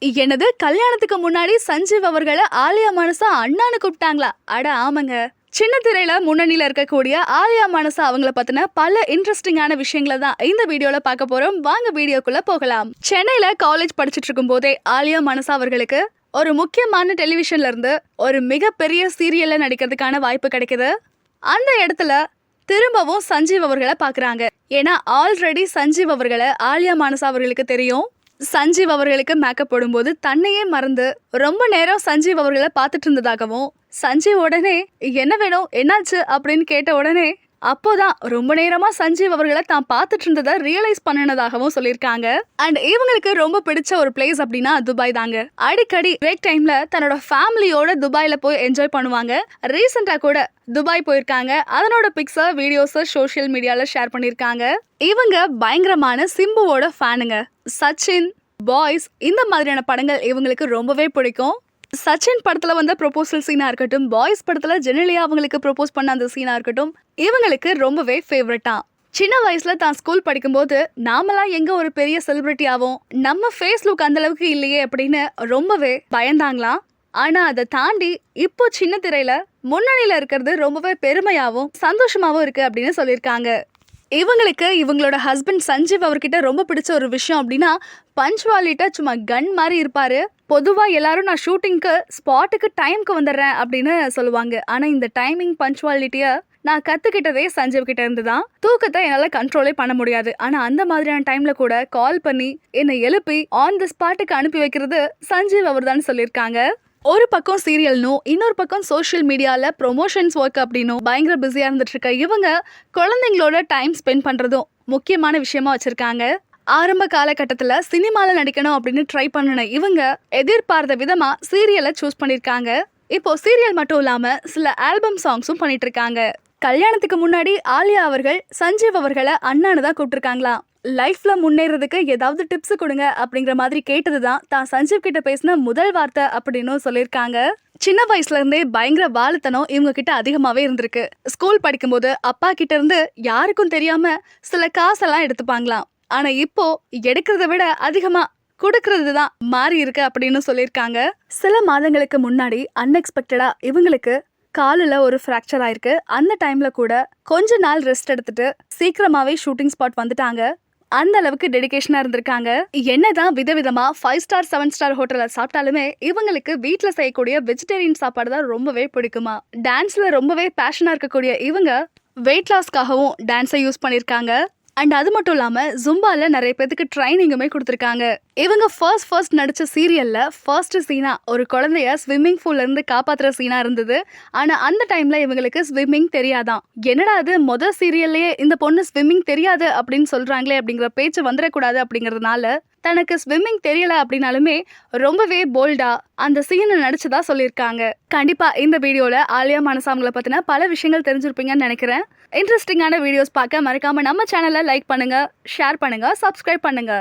எனது கல்யாணத்துக்கு முன்னாடி சஞ்சீவ் அவர்களை ஆலியா மனசா அண்ணான்னு கூப்பிட்டாங்களா? அட ஆமாங்க. சின்ன திரையில முன்னணியில இருக்கக்கூடிய ஆலியா மனசா அவங்கள பத்தின பல இன்ட்ரெஸ்டிங்கான விஷயங்களை தான் இந்த வீடியோல பார்க்க போறோம். வாங்க வீடியோக்குள்ள போகலாம். சென்னையில காலேஜ் படிச்சிட்டு இருக்கும் போதே ஆலியா மனசா அவர்களுக்கு ஒரு முக்கியமான டெலிவிஷன்ல இருந்து ஒரு மிகப்பெரிய சீரியல்ல நடிக்கிறதுக்கான வாய்ப்பு கிடைக்குது. அந்த இடத்துல திரும்பவும் சஞ்சீவ் அவர்களை பார்க்குறாங்க. ஏன்னா ஆல்ரெடி சஞ்சீவ் அவர்களை ஆலியா மானசா அவர்களுக்கு தெரியும். சஞ்சீவ் அவர்களுக்கு மேக்கப் போடும்போது தன்னையே மறந்து ரொம்ப நேரம் சஞ்சீவ் அவர்களை பார்த்துட்டு இருந்ததாகவும் சஞ்சீவ் உடனே என்ன வேணும்? என்னாச்சு? அப்படின்னு கேட்ட உடனே அப்போதான் ரொம்ப நேரமா சஞ்சீவ் அவர்களை தான் பார்த்துட்டு இருந்ததை ரியலைஸ் பண்ணினதாகவும் சொல்லியிருக்காங்க. அண்ட் இவங்களுக்கு ரொம்ப பிடிச்ச ஒரு பிளேஸ் அப்படின்னா துபாய் தாங்க. அடிக்கடி பிரேக் டைம்ல தன்னோட ஃபேமிலியோட துபாயில போய் என்ஜாய் பண்ணுவாங்க. ரீசெண்டா கூட துபாய் போயிருக்காங்க. அதனோட பிக்ஸை வீடியோஸை சோஷியல் மீடியால ஷேர் பண்ணியிருக்காங்க. இவங்க பயங்கரமான சிம்புவோட ஃபேனுங்க சச்சின் பாய்ஸ் இந்த மாதிரியான படங்கள் இவங்களுக்கு ரொம்பவே பிடிக்கும். சச்சின் படத்துல வந்த ப்ரொபோசல் சீனா இருக்கட்டும் பாய்ஸ் படத்துல ஜெனலியா அவங்களுக்கு ப்ரொபோஸ் பண்ண அந்த சீனா இருக்கட்டும் இவங்களுக்கு ரொம்பவே ஃபேவரட்டா சின்ன வயசுல தான் ஸ்கூல் படிக்கும்போது நாமெல்லாம் எங்க ஒரு பெரிய செலிபிரிட்டி ஆகும் நம்ம ஃபேஸ் லுக் அந்த அளவுக்கு இல்லையே அப்படின்னு ரொம்பவே பயந்தாங்களாம். ஆனா அதை தாண்டி இப்போ சின்ன திரையில முன்னணியில இருக்கிறது ரொம்பவே பெருமையாவும் சந்தோஷமாவும் இருக்கு அப்படின்னு சொல்லியிருக்காங்க. இவங்களுக்கு இவங்களோட ஹஸ்பண்ட் சஞ்சீவ் அவர்கிட்ட ரொம்ப பிடிச்ச ஒரு விஷயம் அப்படின்னா பஞ்ச்வாலிட்டா சும்மா கன் மாதிரி இருப்பாரு. பொதுவாக எல்லாரும் நான் ஷூட்டிங்க்கு ஸ்பாட்டுக்கு டைம்க்கு வந்துடுறேன் அப்படின்னு சொல்லுவாங்க. ஆனால் இந்த டைமிங் பஞ்சுவாலிட்டியை நான் கற்றுக்கிட்டதே சஞ்சீவ் கிட்ட இருந்து தான் தூக்கத்தை என்னால் கண்ட்ரோலே பண்ண முடியாது. ஆனால் அந்த மாதிரியான டைம்ல கூட கால் பண்ணி என்னை எழுப்பி ஆன் த ஸ்பாட்டுக்கு அனுப்பி வைக்கிறது சஞ்சீவ் அவர் தான் சொல்லியிருக்காங்க ஒரு பக்கம் சீரியல்னும் இன்னொரு பக்கம் சோஷியல் மீடியாவில் ப்ரொமோஷன்ஸ் ஒர்க் அப்படின்னும் பயங்கர பிஸியாக இருந்துட்டு இருக்க இவங்க குழந்தைங்களோட டைம் ஸ்பெண்ட் பண்றதும் முக்கியமான விஷயமா வச்சிருக்காங்க. ஆரம்ப காலகட்டத்தில் சினிமாவில் நடிக்கணும் அப்படின்னு ட்ரை பண்ணின இவங்க எதிர்பார்த்த விதமாக சீரியலை சூஸ் பண்ணியிருக்காங்க இப்போ சீரியல் மட்டும் இல்லாமல் சில ஆல்பம் சாங்ஸும் பண்ணிட்டு இருக்காங்க கல்யாணத்துக்கு முன்னாடி ஆலியா அவர்கள் சஞ்சீவ் அவர்களை அண்ணான்னு தான் கூப்பிட்டுருக்காங்களாம் லைஃப்ல முன்னேறதுக்கு ஏதாவது டிப்ஸ் கொடுங்க அப்படிங்கிற மாதிரி கேட்டது தான் தான் சஞ்சீவ் கிட்ட பேசின முதல் வார்த்தை அப்படின்னு சொல்லியிருக்காங்க. சின்ன வயசுல இருந்தே பயங்கர வாழுத்தனம் இவங்க கிட்ட அதிகமாவே இருந்திருக்கு. ஸ்கூல் படிக்கும்போது அப்பா கிட்ட இருந்து யாருக்கும் தெரியாம சில காசெல்லாம் எடுத்துப்பாங்களாம். ஆனா இப்போ எடுக்கிறத விட அதிகமா கொடுக்கறது தான் மாறி இருக்கு அப்படின்னு சொல்லியிருக்காங்க. சில மாதங்களுக்கு முன்னாடி அன்எக்ஸ்பெக்டடா இவங்களுக்கு காலில் ஒரு ஃப்ராக்சர் ஆயிருக்கு. அந்த டைம்ல கூட கொஞ்ச நாள் ரெஸ்ட் எடுத்துட்டு சீக்கிரமாவே ஷூட்டிங் ஸ்பாட் வந்துட்டாங்க. அந்த அளவுக்கு டெடிக்கேஷனா இருந்திருக்காங்க. என்னதான் விதவிதமா ஃபைவ் ஸ்டார் செவன் ஸ்டார் ஹோட்டல்ல சாப்பிட்டாலுமே இவங்களுக்கு வீட்டில் செய்யக்கூடிய வெஜிடேரியன் சாப்பாடு தான் ரொம்பவே பிடிக்குமா? டான்ஸ்ல ரொம்பவே பேஷனா இருக்கக்கூடிய இவங்க வெயிட் லாஸ்க்காகவும் டான்ஸை யூஸ் பண்ணியிருக்காங்க. அண்ட் அது மட்டும் இல்லாமல் ஜும்பாவில் நிறைய பேத்துக்கு ட்ரைனிங்குமே கொடுத்துருக்காங்க. இவங்க ஃபர்ஸ்ட் ஃபர்ஸ்ட் நடித்த சீரியலில் ஃபர்ஸ்ட் சீனா ஒரு குழந்தைய ஸ்விம்மிங் பூல்லேருந்து இருந்து காப்பாத்துற சீனா இருந்தது. ஆனால் அந்த டைமில் இவங்களுக்கு ஸ்விம்மிங் தெரியாதான். என்னடா அது மொதல் சீரியல்லையே இந்த பொண்ணு ஸ்விம்மிங் தெரியாது அப்படின்னு சொல்கிறாங்களே அப்படிங்கிற பேச்சு வந்துடக்கூடாது அப்படிங்கிறதுனால தனக்கு ஸ்விம்மிங் தெரியல அப்படின்னாலுமே ரொம்பவே போல்டா அந்த சீனை நடிச்சதா சொல்லியிருக்காங்க. கண்டிப்பா இந்த வீடியோல ஆலியா மனசாமங்களை பத்தின பல விஷயங்கள் தெரிஞ்சிருப்பீங்கன்னு நினைக்கிறேன். இன்ட்ரெஸ்டிங்கான வீடியோஸ் பார்க்க மறக்காம நம்ம சேனலை லைக் பண்ணுங்க ஷேர் பண்ணுங்க சப்ஸ்கிரைப் பண்ணுங்க.